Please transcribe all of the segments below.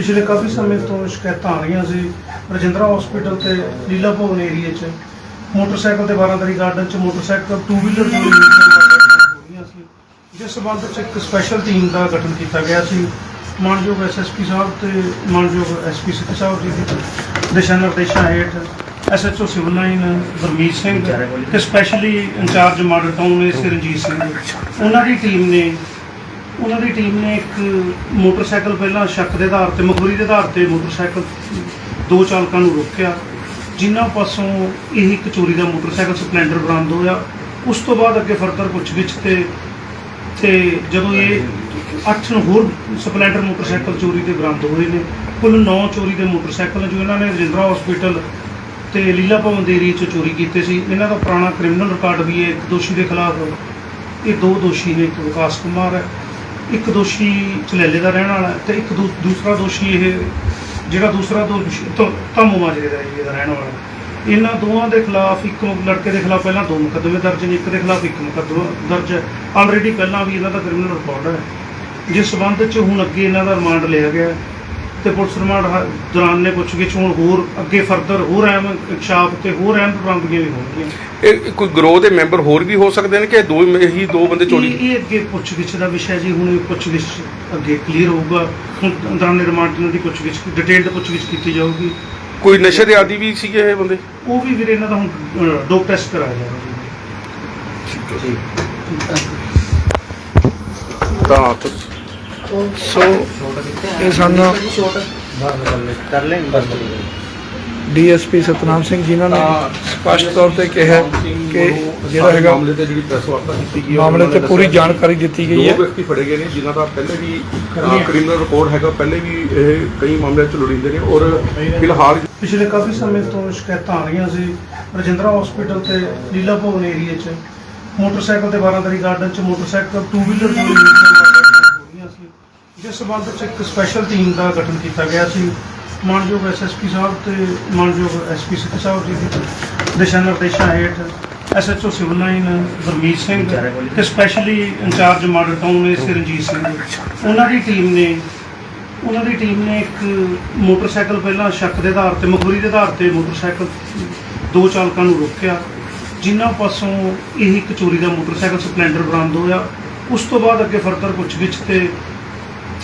ਪਿਛਲੇ ਕਾਫੀ ਸਮੇਂ ਤੋਂ ਸ਼ਿਕਾਇਤਾਂ ਆ ਰਹੀਆਂ ਸੀ। ਰਜਿੰਦਰਾ ਹਸਪੀਟਲ ਤੇ ਲੀਲਾ ਭਵਨ ਏਰੀਆ 'ਚ ਮੋਟਰਸਾਈਕਲ ਤੇ ਬਾਰਾਦਰੀ ਗਾਰਡਨ 'ਚ ਮੋਟਰਸਾਈਕਲ ਟੂ ਵੀਲਰ ਚੋਰੀ ਰਹੀਆਂ ਸੀ। ਜਿਸ ਸੰਬੰਧ 'ਚ ਇੱਕ ਸਪੈਸ਼ਲ ਟੀਮ ਦਾ ਗਠਨ ਕੀਤਾ ਗਿਆ ਸੀ। ਮਾਨਯੋਗ ਐਸਐਸਪੀ ਸਾਹਿਬ ਤੇ ਮਾਨਯੋਗ ਐਸਪੀ ਸਿੱਧੂ ਸਾਹਿਬ ਜੀ ਦੇ ਦਿਸ਼ਾ ਨਿਰਦੇਸ਼ਾਂ ਹੇਠ SHO civil line Gurmeet Singh ਤੇ ਸਪੈਸ਼ਲੀ ਇੰਚਾਰਜ ਮਾਡਲ ਟਾਊਨ ਨੇ ਸਿਰਜੀਤ ਸਿੰਘ। ਉਹਨਾਂ ਦੀ ਟੀਮ ਨੇ ਉਹਨਾਂ ਦੀ ਟੀਮ ਨੇ ਇੱਕ ਮੋਟਰਸਾਈਕਲ ਪਹਿਲਾਂ ਸ਼ੱਕ ਦੇ ਆਧਾਰ ਤੇ, ਮਖੌਰੀ ਦੇ ਆਧਾਰ ਤੇ ਮੋਟਰਸਾਈਕਲ ਦੋ ਚਾਲਕਾਂ ਨੂੰ ਰੋਕਿਆ। ਜਿਨ੍ਹਾਂ ਪਾਸੋਂ ਇਹ ਇੱਕ ਚੋਰੀ ਦਾ ਮੋਟਰਸਾਈਕਲ ਸਪਲੈਂਡਰ ਬਰਾਮਦ ਹੋਇਆ। ਉਸ ਤੋਂ ਬਾਅਦ ਅੱਗੇ ਫਰਦਰ ਪੁੱਛਗਿੱਛ ਤੇ ਤੇ ਜਦੋਂ ਇਹ ਅੱਠ ਨੂੰ ਹੋਰ ਸਪਲੈਂਡਰ ਮੋਟਰਸਾਈਕਲ ਚੋਰੀ ਦੇ ਬਰਾਮਦ ਹੋਏ ਨੇ, ਕੁੱਲ 9 ਚੋਰੀ ਦੇ ਮੋਟਰਸਾਈਕਲ ਜੋ ਇਹਨਾਂ ਨੇ ਰਜਿੰਦਰਾ ਹਸਪੀਟਲ ਤੇ ਲੀਲਾ ਭਵਨ ਦੇ ਏਰੀਏ 'ਚ ਚੋਰੀ ਕੀਤੇ ਸੀ। ਇਹਨਾਂ ਦਾ ਪੁਰਾਣਾ ਕ੍ਰਿਮੀਨਲ ਰਿਕਾਰਡ ਵੀ ਹੈ। ਇੱਕ ਦੋਸ਼ੀ ਦੇ ਖਿਲਾਫ ਇਹ ਦੋ ਦੋਸ਼ੀ ਨੇ, ਇੱਕ ਵਿਕਾਸ ਕੁਮਾਰ ਹੈ। ਇੱਕ ਦੋਸ਼ੀ ਚਲੇਲੇ ਦਾ ਰਹਿਣ ਵਾਲਾ ਹੈ ਤੇ ਇੱਕ ਦੂ- ਦੂਸਰਾ ਦੋਸ਼ੀ ਇਹ ਜਿਹੜਾ ਦੂਸਰਾ ਦੋਸ਼ੀ ਧ- ਧੰਮੂ ਮਾਜਰੇ ਦਾ ਏਰੀਏ ਦਾ ਰਹਿਣ ਵਾਲਾ ਇਹਨਾਂ ਦੋਵਾਂ ਦੇ ਖਿਲਾਫ ਇੱਕ ਲੜਕੇ ਦੇ ਖਿਲਾਫ ਪਹਿਲਾਂ ਦੋ ਮੁਕੱਦਮੇ ਦਰਜ ਨੇ, ਇੱਕ ਦੇ ਖਿਲਾਫ ਇੱਕ ਮੁਕੱਦਮਾ ਦਰਜ ਹੈ। ਆਲਰੇਡੀ ਪਹਿਲਾਂ ਵੀ ਇਹਨਾਂ ਦਾ ਕ੍ਰਿਮੀਨਲ ਰਿਕਾਰਡ ਹੈ। ਜਿਸ ਸਬੰਧ 'ਚ ਹੁਣ ਅੱਗੇ ਇਹਨਾਂ ਦਾ ਰਿਮਾਂਡ ਲਿਆ ਗਿਆ ਹੈ। ਤੇ ਪੁਲਿਸ ਰਿਮਾਂਡ ਹ- ਦੌਰਾਨ ਨੇ ਪੁੱਛਗਿੱਛ ਹੁਣ ਹੋਰ ਅੱਗੇ ਫਰਦਰ ਹੋਰ ਅਹਿਮ ਇਨਕਸ਼ਾਫ ਤੇ ਹੋਰ ਅਹਿਮ ਬਰਾਮਦਗੀਆਂ ਵੀ ਹੋਣਗੀਆਂ। ਇਹ ਕੋਈ ਗਰੋਹ ਦੇ ਮੈਂਬਰ ਹੋਰ ਵੀ ਹੋ ਸਕਦੇ ਨੇ ਕਿ ਦੋ ਹੀ ਦੋ ਬੰਦੇ ਚੋਰੀ? ਇਹ ਇਹ ਅੱਗੇ ਪੁੱਛਗਿੱਛ ਦਾ ਵਿਸ਼ਾ ਜੀ ਹੁਣ ਇਹ ਪੁੱਛਗਿੱਛ ਅੱਗੇ ਕਲੀਅਰ ਹੋਊਗਾ। ਹੁਣ ਦੌਰਾਨ ਰਿਮਾਂਡ ਇਹਨਾਂ ਦੀ ਪੁੱਛਗਿੱਛ ਡਿਟੇਲਡ ਪੁੱਛਗਿੱਛ ਕੀਤੀ ਜਾਊਗੀ। ਕੋਈ ਨਸ਼ੇ ਦੇ ਆਦੀ ਵੀ ਸੀਗੇ ਇਹ ਬੰਦੇ? ਉਹ ਵੀ ਵੀਰੇ ਇਹਨਾਂ ਦਾ ਹੁਣ ਡੋਪ ਟੈਸਟ ਕਰਾਇਆ ਜਾਊਗਾ ਜੀ। ਤਾਂ ਤੁ- ਸੋ ਇਹ ਸਾਨੂੰ ਕਰ ਲੈ। ਬਸ ਡੀਐਸਪੀ ਸਤਨਾਮ ਸਿੰਘ ਜਿਨ੍ਹਾਂ ਨੇ ਸਪਸ਼ਟ ਤੌਰ ਤੇ ਕਿਹਾ ਕਿ ਜਿਹੜਾ ਹੈਗਾ ਮਾਮਲੇ ਤੇ ਜਿਹੜੀ ਪ੍ਰੈਸ ਵਾਰਤਾ ਕੀਤੀ ਗਈ ਹੈ, ਮਾਮਲੇ ਤੇ ਪੂਰੀ ਜਾਣਕਾਰੀ ਦਿੱਤੀ ਗਈ ਹੈ। ਦੋ ਵਿਅਕਤੀ ਫੜੇ ਗਏ ਨੇ ਜਿਨ੍ਹਾਂ ਦਾ ਪਹਿਲੇ ਵੀ ਕ੍ਰਿਮੀਨਲ ਰਿਕਾਰਡ ਹੈਗਾ ਪਹਿਲੇ ਵੀ ਇਹ ਕਈ ਮਾਮਲਿਆਂ ਚ ਲੋੜੀਂਦੇ ਨੇ ਔਰ ਫਿਲਹਾਲ ਪਿਛਲੇ ਕਾਫੀ ਸਮੇਂ ਤੋਂ ਸ਼ਿਕਾਇਤਾਂ ਆ ਰਹੀਆਂ ਸੀ ਰਜਿੰਦਰਾ ਹਸਪੀਟਲ ਤੇ ਲੀਲਾ ਭਵਨ ਏਰੀਆ 'ਚ। ਮੋਟਰਸਾਈਕਲ ਤੇ ਬਾਰਾਦਰੀ ਗਾਰਡਨ 'ਚ ਮੋਟਰਸਾਈਕਲ ਟੂ ਵੀਲਰ ਵਾਰਦਾਤਾਂ ਹੋ ਰਹੀਆਂ ਸੀ। ਜਿਸ ਸੰਬੰਧ 'ਚ ਇੱਕ ਸਪੈਸ਼ਲ ਟੀਮ ਦਾ ਗਠਨ ਕੀਤਾ ਗਿਆ ਸੀ। ਮਾਨਯੋਗ ਐਸਐਸਪੀ ਸਾਹਿਬ ਤੇ ਮਾਨਯੋਗ ਐਸਪੀ ਸਿੱਧੂ ਸਾਹਿਬ ਜੀ ਦੇ ਦਿਸ਼ਾ ਨਿਰਦੇਸ਼ਾਂ ਹੇਠ SHO civil line Gurmeet Singh ਤੇ ਸਪੈਸ਼ਲੀ ਇੰਚਾਰਜ ਮਾਡਲ ਟਾਊਨ ਨੇ ਸਿਰਜੀਤ ਸਿੰਘ ਉਹਨਾਂ ਦੀ ਟੀਮ ਨੇ, ਉਹਨਾਂ ਦੀ ਟੀਮ ਨੇ ਇੱਕ ਮੋਟਰਸਾਈਕਲ ਪਹਿਲਾਂ ਸ਼ੱਕ ਦੇ ਆਧਾਰ ਤੇ ਮਖੌਰੀ ਦੇ ਆਧਾਰ ਤੇ ਮੋਟਰਸਾਈਕਲ ਦੋ ਚਾਲਕਾਂ ਨੂੰ ਰੋਕਿਆ, ਜਿਨ੍ਹਾਂ ਪਾਸੋਂ ਇਹ ਇੱਕ ਚੋਰੀ ਦਾ ਮੋਟਰਸਾਈਕਲ ਸਪਲੈਂਡਰ ਬਰਾਮਦ ਹੋਇਆ। ਉਸ ਤੋਂ ਬਾਅਦ ਅੱਗੇ ਫਰਦਰ ਪੁੱਛਗਿੱਛ ਤੇ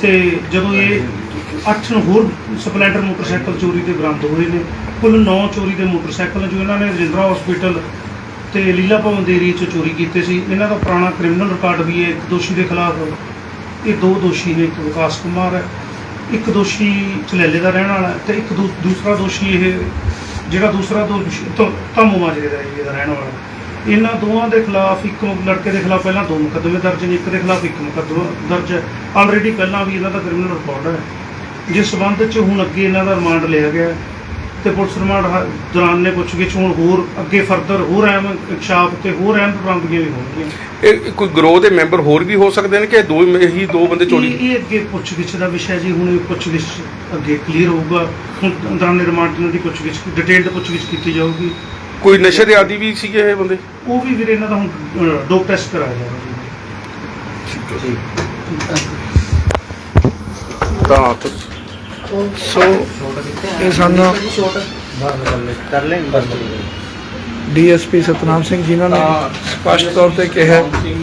ਤੇ ਜਦੋਂ ਇਹ ਅੱਠ ਨੂੰ ਹੋਰ ਸਪਲੈਂਡਰ ਮੋਟਰਸਾਈਕਲ ਚੋਰੀ ਦੇ ਬਰਾਮਦ ਹੋਏ ਨੇ, ਕੁੱਲ 9 ਚੋਰੀ ਦੇ ਮੋਟਰਸਾਈਕਲ ਜੋ ਇਹਨਾਂ ਨੇ ਰਜਿੰਦਰਾ ਹਸਪੀਟਲ ਤੇ ਲੀਲਾ ਭਵਨ ਦੇ ਏਰੀਏ 'ਚ ਚੋਰੀ ਕੀਤੇ ਸੀ। ਇਹਨਾਂ ਦਾ ਪੁਰਾਣਾ ਕ੍ਰਿਮੀਨਲ ਰਿਕਾਰਡ ਵੀ ਹੈ, ਇੱਕ ਦੋਸ਼ੀ ਦੇ ਖਿਲਾਫ। ਇਹ ਦੋ ਦੋਸ਼ੀ ਨੇ, ਇੱਕ ਵਿਕਾਸ ਕੁਮਾਰ ਹੈ, ਇੱਕ ਦੋਸ਼ੀ ਚਲੇਲੇ ਦਾ ਰਹਿਣ ਵਾਲਾ ਹੈ ਤੇ ਇੱਕ ਦੂ- ਦੂਸਰਾ ਦੋਸ਼ੀ ਇਹ ਜਿਹੜਾ ਦੂਸਰਾ ਦੋਸ਼ੀ ਧ- ਧੰਮੂ ਮਾਜਰੇ ਦਾ ਏਰੀਏ ਦਾ ਰਹਿਣ ਵਾਲਾ ਇਹਨਾਂ ਦੋਵਾਂ ਦੇ ਖਿਲਾਫ ਇੱਕ ਲੜਕੇ ਦੇ ਖਿਲਾਫ ਪਹਿਲਾਂ ਦੋ ਮੁਕੱਦਮੇ ਦਰਜ ਨੇ ਇੱਕ ਦੇ ਖਿਲਾਫ ਇੱਕ ਮੁਕੱਦਮਾ ਦਰਜ ਹੈ। ਆਲਰੇਡੀ ਪਹਿਲਾਂ ਵੀ ਇਹਨਾਂ ਦਾ ਕ੍ਰਿਮੀਨਲ ਰਿਕਾਰਡ ਹੈ। ਜਿਸ ਸਬੰਧ 'ਚ ਹੁਣ ਅੱਗੇ ਇਹਨਾਂ ਦਾ ਰਿਮਾਂਡ ਲਿਆ ਗਿਆ ਤੇ ਪੁਲਿਸ ਰਿਮਾਂਡ ਦੌਰਾਨ ਨੇ ਪੁੱਛਗਿੱਛ ਹੁਣ ਹੋਰ ਅੱਗੇ ਫਰਦਰ ਹੋਰ ਅਹਿਮ ਇਨਕਸ਼ਾਫ ਤੇ ਹੋਰ ਅਹਿਮ ਬਰਾਮਦਗੀਆਂ ਵੀ ਹੋਣਗੀਆਂ। ਇਹ ਕੋਈ ਗਰੋਹ ਦੇ ਮੈਂਬਰ ਹੋਰ ਵੀ ਹੋ ਸਕਦੇ ਨੇ ਕਿ ਦੋ ਹੀ ਦੋ ਬੰਦੇ ਚੋਰੀ? ਇਹ ਅੱਗੇ ਪੁੱਛਗਿੱਛ ਦਾ ਵਿਸ਼ਾ ਜੀ ਹੁਣ ਪੁੱਛਗਿੱਛ ਅੱਗੇ ਕਲੀਅਰ ਹੋਊਗਾ। ਹੁਣ ਦੌਰਾਨ ਰਿਮਾਂਡ ਦੀ ਪੁੱਛਗਿੱਛ ਡਿਟੇਲਡ ਪੁੱਛਗਿੱਛ ਕੀਤੀ ਜਾਊਗੀ। ਕੋਈ ਨਸ਼ੇ ਦੇ ਆਦੀ ਵੀ ਸੀਗੇ ਇਹ ਬੰਦੇ? ਉਹ ਵੀ ਵੀਰੇ ਇਹਨਾਂ ਦਾ ਹੁਣ ਡੋਪ ਟੈਸਟ ਕਰਾਇਆ ਜਾਊਗਾ ਜੀ ਤਾਂ ਤੁ- ਸੋ ਇਹ ਸਾਨੂੰ ਕਰ ਲੈ ਬਸ ਡੀਐਸਪੀ ਸਤਨਾਮ ਸਿੰਘ ਜਿਨ੍ਹਾਂ ਨੇ ਸਪਸ਼ਟ ਤੌਰ ਤੇ ਕਿਹਾ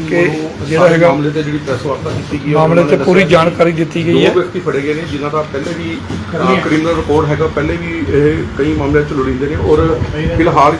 ਕਿ ਜਿਹੜਾ ਹੈਗਾ ਮਾਮਲੇ ਤੇ ਜਿਹੜੀ ਪ੍ਰੈਸ ਵਾਰਤਾ ਕੀਤੀ ਗਈ ਹੈ, ਮਾਮਲੇ ਉਹਨਾਂ ਤੇ ਨੇ ਪੂਰੀ ਦੱਸਿਆ ਜਾਣਕਾਰੀ ਦਿੱਤੀ ਗਈ ਦੋ ਹੈ। ਵਿਅਕਤੀ ਫੜੇ ਗਏ ਨੇ ਜਿਨ੍ਹਾਂ ਦਾ ਪਹਿਲੇ ਵੀ ਕ੍ਰਿਮੀਨਲ ਰਿਕਾਰਡ ਹੈਗਾ ਪਹਿਲੇ ਵੀ ਇਹ ਕਈ ਮਾਮਲਿਆਂ ਚ ਲੋੜੀਂਦੇ ਨੇ ਔਰ ਫਿਲਹਾਲ